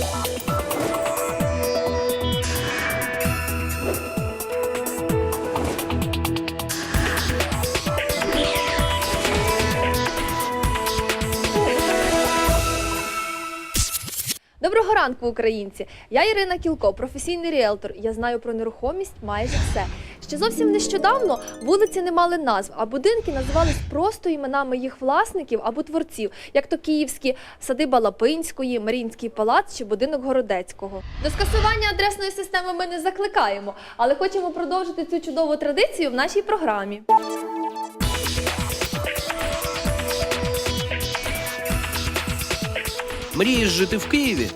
Thank you. Доброго ранку, українці! Я Ірина Кілко, професійний ріелтор. Я знаю про нерухомість майже все. Ще зовсім нещодавно вулиці не мали назв, а будинки називались просто іменами їх власників або творців, як то київські садиба Лапинської, Маріїнський палац чи будинок Городецького. До скасування адресної системи ми не закликаємо, але хочемо продовжити цю чудову традицію в нашій програмі. Мрієш жити в Києві?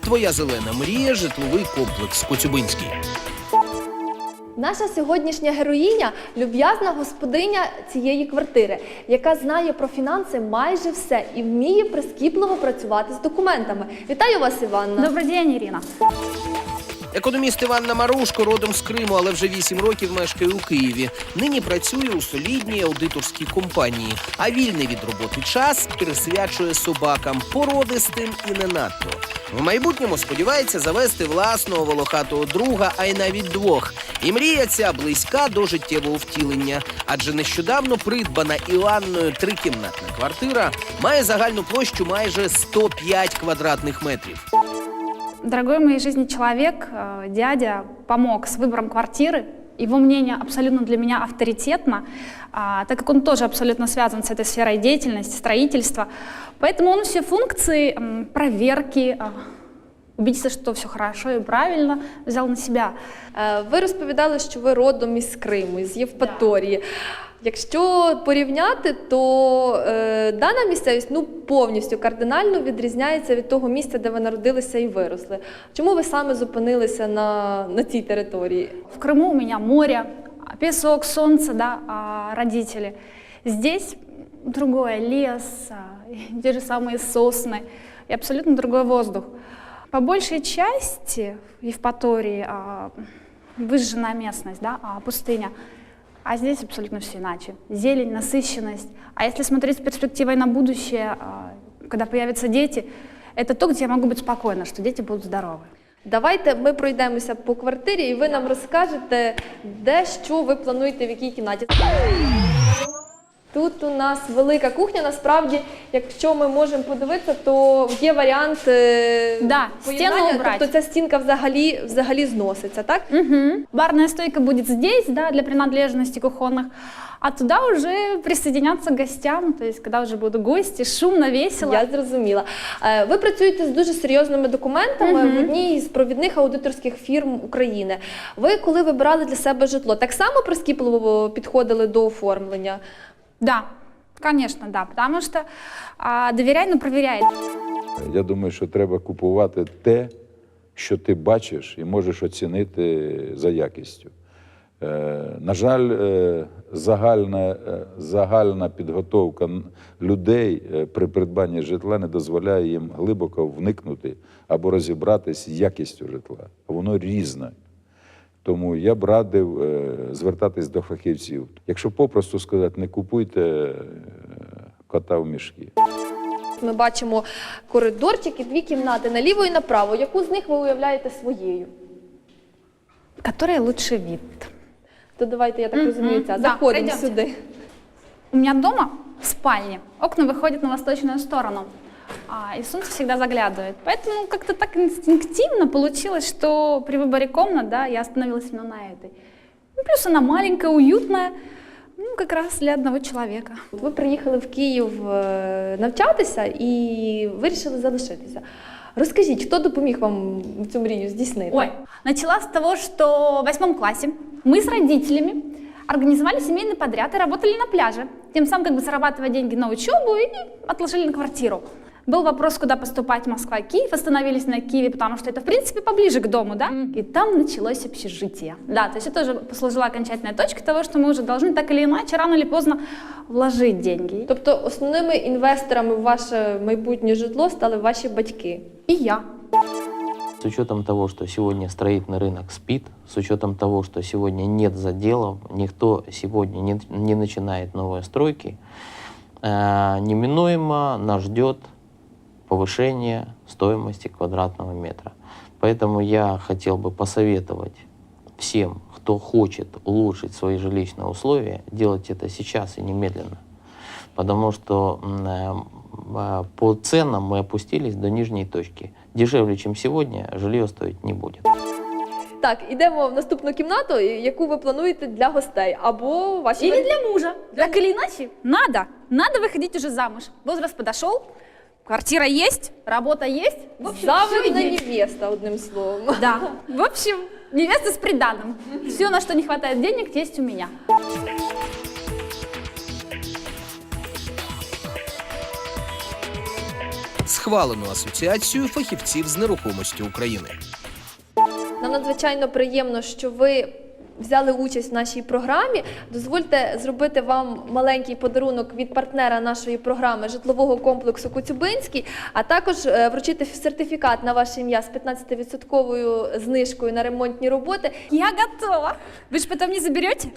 Твоя зелена мрія житловий комплекс Коцюбинський. Наша сьогоднішня героїня люб'язна господиня цієї квартири, яка знає про фінанси майже все і вміє прискіпливо працювати з документами. Вітаю вас, Іванна. Добрий день, Ирина. Економіст Іванна Марушко родом з Криму, але вже 8 років мешкає у Києві. Нині працює у солідній аудиторській компанії, а вільний від роботи час присвячує собакам породистим і не надто. В майбутньому сподівається завести власного волохатого друга, а й навіть двох. І мрія ця близька до життєвого втілення, адже нещодавно придбана Іванною трикімнатна квартира має загальну площу майже 105 квадратних метрів Дорогой в моей жизни человек, э, дядя, помог с выбором квартиры. Его мнение абсолютно для меня авторитетно, а, так как он тоже абсолютно связан с этой сферой деятельности, строительства. Поэтому он все функции м, проверки, а, убедиться, что все хорошо и правильно, взял на себя. Е, Ви розповідали, що ви родом із Криму, з Євпаторії. Якщо порівняти, то е, дана місцевість ну повністю кардинально відрізняється від того місця, де ви народилися і виросли. Чому ви саме зупинилися на, на цій території? В Крыму у меня море, а, песок, солнце, да, а, родители. Здесь другое, лес, а, и те же самые сосны и абсолютно другой воздух. По большей части в Евпатории а, выжженная местность, да, а, пустыня. А здесь абсолютно все иначе. Зелень, насыщенность. А если смотреть с перспективой на будущее, а, когда появятся дети, это то, где я могу быть спокойна, что дети будут здоровы. Давайте ми пройдемося по квартирі, і ви нам розкажете, де що ви плануєте в якій кімнаті. Тут у нас велика кухня. Насправді, якщо ми можемо подивитися, то є варіант е, Да, поєднання, стіну убрати. тобто ця стінка взагалі, взагалі зноситься, так? Мгм. Барная стойка будет здесь, да, для принадлежности кухонных, а туда уже присоединятся к гостям, то есть когда уже будут гости, шумно, весело. Я зрозуміла. Е, Ви працюєте з дуже серйозними документами Мгм. в одній з провідних аудиторських фірм України. Ви коли вибирали для себе житло, так само прискіпливо підходили до оформлення? Да, конечно, да, потому что а, доверяй, но проверяй. Я думаю, що треба купувати те, що ти бачиш і можеш оцінити за якістю. Е, на жаль, е, загальна, е, загальна підготовка людей при придбанні житла не дозволяє їм глибоко вникнути або розібратись з якістю житла. Воно різне. Тому я б радив е, звертатись до фахівців. Якщо попросту сказати, не купуйте е, кота в мішки. Ми бачимо коридорчик і дві кімнати наліво і направо. Яку з них ви уявляєте своєю? Который лучше вид. То давайте, я так розумію, ця. Заходимо сюди. У меня дома в спальне окна выходят на восточную сторону, а, и солнце всегда заглядывает. Поэтому как-то так инстинктивно получилось, что при выборе комнат, да, я остановилась именно на этой. Ну, плюс она маленькая, уютная, ну, как раз для одного человека. От Ви приїхали в Київ е, навчатися і вирішили залишитися. Розкажіть, хто допоміг вам цю мрію здійснити? Ой, начала с того, что в восьмом классе мы с родителями организовали семейный подряд и работали на пляже. Тем самым как бы зарабатывая деньги на учебу и отложили на квартиру. Был вопрос, куда поступать, Москва, Киев. Остановились на Киеве, потому что это, в принципе, поближе к дому, да? И там началось общежитие. Да, то есть это тоже послужило окончательной точкой того, что мы уже должны так или иначе, рано или поздно вложить деньги. Тобто основними інвесторами в ваше майбутнє житло стали ваші батьки. И я. С учетом того, что сегодня строительный рынок спит, с учетом того, что сегодня нет заделов, никто сегодня не, не начинает новые стройки, э, неминуемо нас ждет повышение стоимости квадратного метра. Поэтому я хотел бы посоветовать всем, кто хочет улучшить свои жилищные условия, делать это сейчас и немедленно. Потому что м, э, а, по ценам мы опустились до нижней точки. Дешевле, чем сегодня, жилье стоить не будет. Так, ідемо в наступну кімнату, яку ви плануєте для гостей або ваші Или для мужа. Так или иначе, надо. Надо выходить уже замуж. Возраст подошел, квартира есть, работа есть. В общем, всё завидна есть. невеста, одним словом. Да. В общем, невеста с приданым. Все, на что не хватает денег, есть у меня. Схвалену асоціацією фахівців з нерухомості України. Нам надзвичайно приємно, що ви взяли участь в нашій програмі. Дозвольте зробити вам маленький подарунок від партнера нашої програми житлового комплексу Коцюбинський, а також е, вручити сертифікат на ваше ім'я з 15% знижкою на ремонтні роботи. Я готова. Ви ж потом не заберете?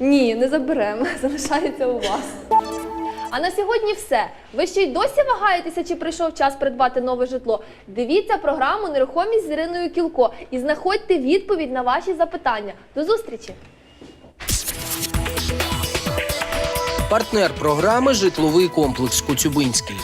Ні, не заберемо, залишається у вас. А на сьогодні все. Ви ще й досі вагаєтеся, чи прийшов час придбати нове житло? Дивіться програму Нерухомість з Іриною Кілко і знаходьте відповідь на ваші запитання. До зустрічі! Партнер програми житловий комплекс Коцюбинський.